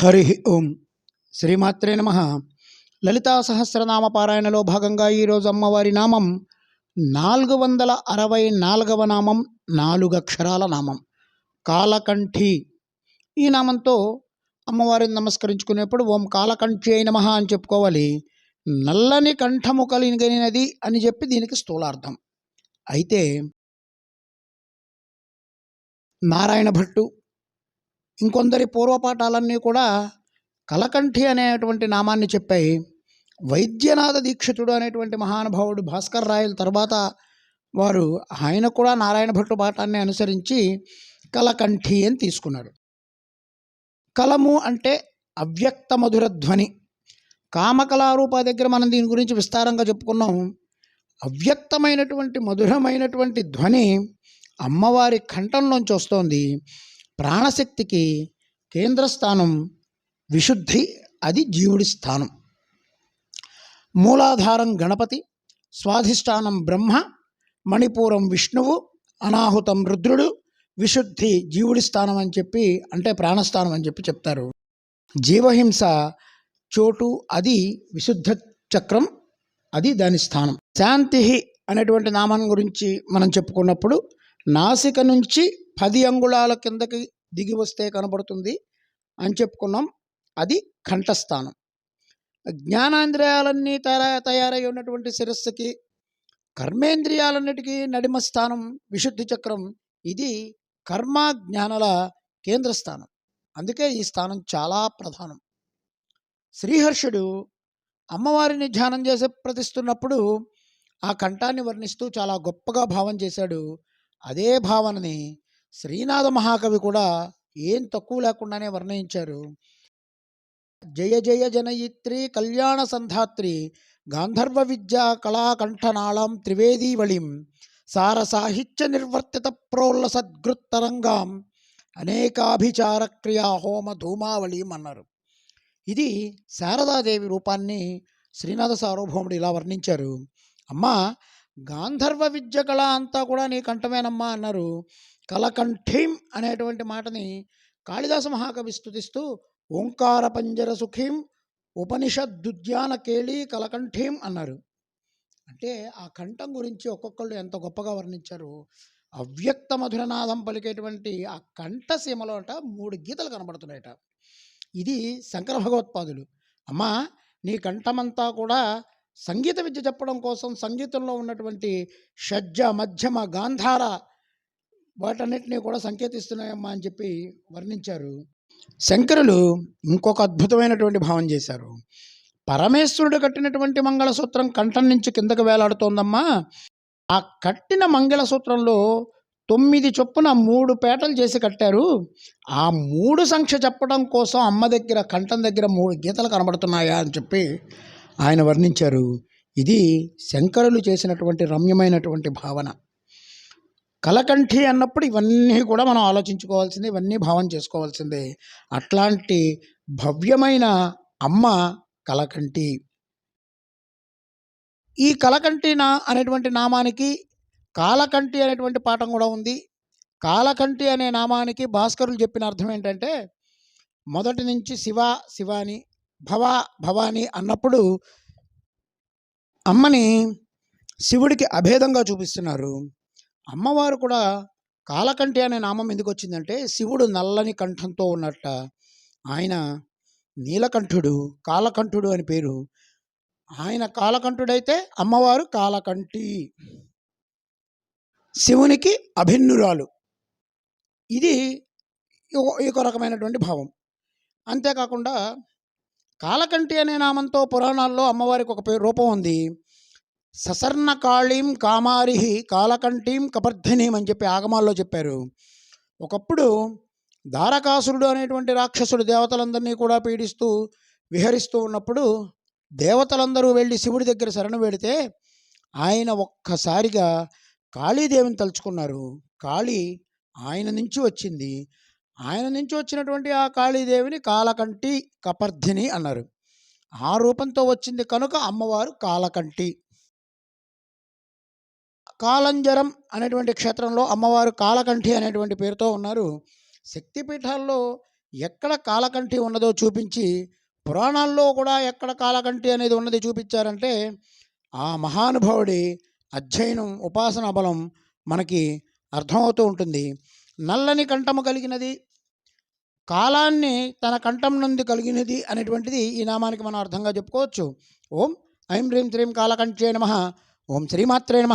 హరి ఓం. శ్రీమాత్రే నమ. లలితా సహస్రనామ పారాయణలో భాగంగా ఈరోజు అమ్మవారి నామం నాలుగు వందల అరవై నాలుగవ నామం నాలుగు అక్షరాల నామం కాలకంఠి. ఈ నామంతో అమ్మవారిని నమస్కరించుకునేప్పుడు ఓం కాలకంఠి అయిన మహా అని చెప్పుకోవాలి. నల్లని కంఠము కలిగినది అని చెప్పి దీనికి స్థూలార్థం. అయితే నారాయణ భట్టు ఇంకొందరి పూర్వపాఠాలన్నీ కూడా కలకంఠి అనేటువంటి నామాన్ని చెప్పాయి. వైద్యనాథ దీక్షితుడు అనేటువంటి మహానుభావుడు భాస్కర్ రాయల తర్వాత వారు ఆయన కూడా నారాయణ భట్టు పాఠాన్ని అనుసరించి కలకంఠి అని తీసుకున్నారు. కలము అంటే అవ్యక్త మధుర ధ్వని. కామకళారూప దగ్గర మనం దీని గురించి విస్తారంగా చెప్పుకున్నాం. అవ్యక్తమైనటువంటి మధురమైనటువంటి ధ్వని అమ్మవారి కంఠంలోంచి వస్తోంది. ప్రాణశక్తికి కేంద్రస్థానం విశుద్ధి అది జీవుడి స్థానం. మూలాధారం గణపతి స్వాధిష్టానం బ్రహ్మ మణిపూరం విష్ణువు అనాహుతం రుద్రుడు విశుద్ధి జీవుడి స్థానం అని చెప్పి అంటే ప్రాణస్థానం అని చెప్పి చెప్తారు. జీవహింస చోటు అది విశుద్ధ చక్రం అది దాని స్థానం. శాంతి అనేటువంటి నామం గురించి మనం చెప్పుకున్నప్పుడు నాసిక నుంచి పది అంగుళాల కిందకి దిగి వస్తే కనబడుతుంది అని చెప్పుకున్నాం. అది కంఠస్థానం. జ్ఞానేంద్రియాలన్నీ తయారై తయారై ఉన్నటువంటి శిరస్సుకి కర్మేంద్రియాలన్నిటికీ నడిమ స్థానం విశుద్ధి చక్రం ఇది కర్మ జ్ఞానల కేంద్రస్థానం అందుకే ఈ స్థానం చాలా ప్రధానం. శ్రీహర్షుడు అమ్మవారిని ధ్యానం చేసి ప్రతిస్తున్నప్పుడు ఆ కంఠాన్ని వర్ణిస్తూ చాలా గొప్పగా భావం చేశాడు. అదే భావనని శ్రీనాథ మహాకవి కూడా ఏం తక్కువ లేకుండానే వర్ణయించారు జయ జయ జనయిత్రి కళ్యాణ సంధాత్రి గాంధర్వ విద్యా కళాకంఠనాళం త్రివేదీవళిం సార సాహిత్య నిర్వర్తిత ప్రోల్ల సద్గృత్తరంగాం అనేకాభిచార క్రియా హోమ ధూమావళిం అన్నారు ఇది శారదాదేవి రూపాన్ని శ్రీనాథ సార్వభౌముడు ఇలా వర్ణించారు. అమ్మా గాంధర్వ విద్య కళ అంతా కూడా నీ కంఠమేనమ్మా అన్నారు. కలకంఠీం అనేటువంటి మాటని కాళిదాస మహాకవి స్థుతిస్తూ ఓంకార పంజర సుఖీం ఉపనిషద్దుద్యాన కేళి కలకంఠీం అన్నారు. అంటే ఆ కంఠం గురించి ఒక్కొక్కళ్ళు ఎంత గొప్పగా వర్ణించారు అవ్యక్త మధురనాథం పలికేటువంటి ఆ కంఠసీమలో అంట మూడు గీతలు కనబడుతున్నాయట. ఇది శంకర భగవత్పాదులు. అమ్మా నీ కంఠమంతా కూడా సంగీత విద్య చెప్పడం కోసం సంగీతంలో ఉన్నటువంటి షడ్జ మధ్యమ గాంధార వాటన్నిటినీ కూడా సంకేతిస్తున్నాయమ్మా అని చెప్పి వర్ణించారు. శంకరులు ఇంకొక అద్భుతమైనటువంటి భావం చేశారు. పరమేశ్వరుడు కట్టినటువంటి మంగళసూత్రం కంఠం నుంచి కిందకు వేలాడుతోందమ్మా. ఆ కట్టిన మంగళసూత్రంలో తొమ్మిది చొప్పున మూడు పేటలు చేసి కట్టారు. ఆ మూడు సంఖ్య చెప్పడం కోసం అమ్మ దగ్గర కంఠం దగ్గర మూడు గీతలు కనబడుతున్నాయా అని చెప్పి ఆయన వర్ణించారు. ఇది శంకరులు చేసినటువంటి రమ్యమైనటువంటి భావన. కలకంఠి అన్నప్పుడు ఇవన్నీ కూడా మనం ఆలోచించుకోవాల్సిందే ఇవన్నీ భావం చేసుకోవాల్సిందే. అట్లాంటి భవ్యమైన అమ్మ కలకంఠి. ఈ కలకంఠి నా అనేటువంటి నామానికి కాలకంఠి అనేటువంటి పాఠం కూడా ఉంది. కాలకంఠి అనే నామానికి భాస్కరులు చెప్పిన అర్థం ఏంటంటే మొదటి నుంచి శివ శివాని భవ భవాని అన్నప్పుడు అమ్మని శివుడికి అభేదంగా చూపిస్తున్నారు. అమ్మవారు కూడా కాలకంఠి అనే నామం ఎందుకు వచ్చిందంటే శివుడు నల్లని కంఠంతో ఉన్నట్ట. ఆయన నీలకంఠుడు కాలకంఠుడు అని పేరు. ఆయన కాలకంఠుడైతే అమ్మవారు కాలకంఠి. శివునికి అభిన్నురాలు. ఇది ఒక రకమైనటువంటి భావం. అంతేకాకుండా కాలకంఠి అనే నామంతో పురాణాల్లో అమ్మవారికి ఒక పేరు రూపం ఉంది. ససర్ణ కాళీం కామారిహి కాలకంఠీం కపర్ధినీం అని చెప్పి ఆగమాల్లో చెప్పారు. ఒకప్పుడు దారకాసురుడు అనేటువంటి రాక్షసుడు దేవతలందరినీ కూడా పీడిస్తూ విహరిస్తూ ఉన్నప్పుడు దేవతలందరూ వెళ్ళి శివుడి దగ్గర శరణు వెడితే ఆయన ఒక్కసారిగా కాళీదేవిని తలుచుకున్నారు. కాళీ ఆయన నుంచి వచ్చింది. ఆయన నుంచి వచ్చినటువంటి ఆ కాళీదేవిని కాలకంటి కపర్ధిని అన్నారు. ఆ రూపంతో వచ్చింది కనుక అమ్మవారు కాలకంటి కాలంజరం అనేటువంటి క్షేత్రంలో అమ్మవారు కాలకంఠి అనేటువంటి పేరుతో ఉన్నారు. శక్తిపీఠాల్లో ఎక్కడ కాలకంఠి ఉన్నదో చూపించి పురాణాల్లో కూడా ఎక్కడ కాలకంఠి అనేది ఉన్నది చూపించారంటే ఆ మహానుభావుడి అధ్యయనం ఉపాసన బలం మనకి అర్థమవుతూ ఉంటుంది. నల్లని కంఠము కలిగినది కాలాన్ని తన కంఠం నుండి కలిగినది అనేటువంటిది ఈ నామానికి మనం అర్థంగా చెప్పుకోవచ్చు. ఓం ఐం హ్రీం శ్రీం కాలకంఠ్యే నమ ఓం శ్రీమాత్రే నమ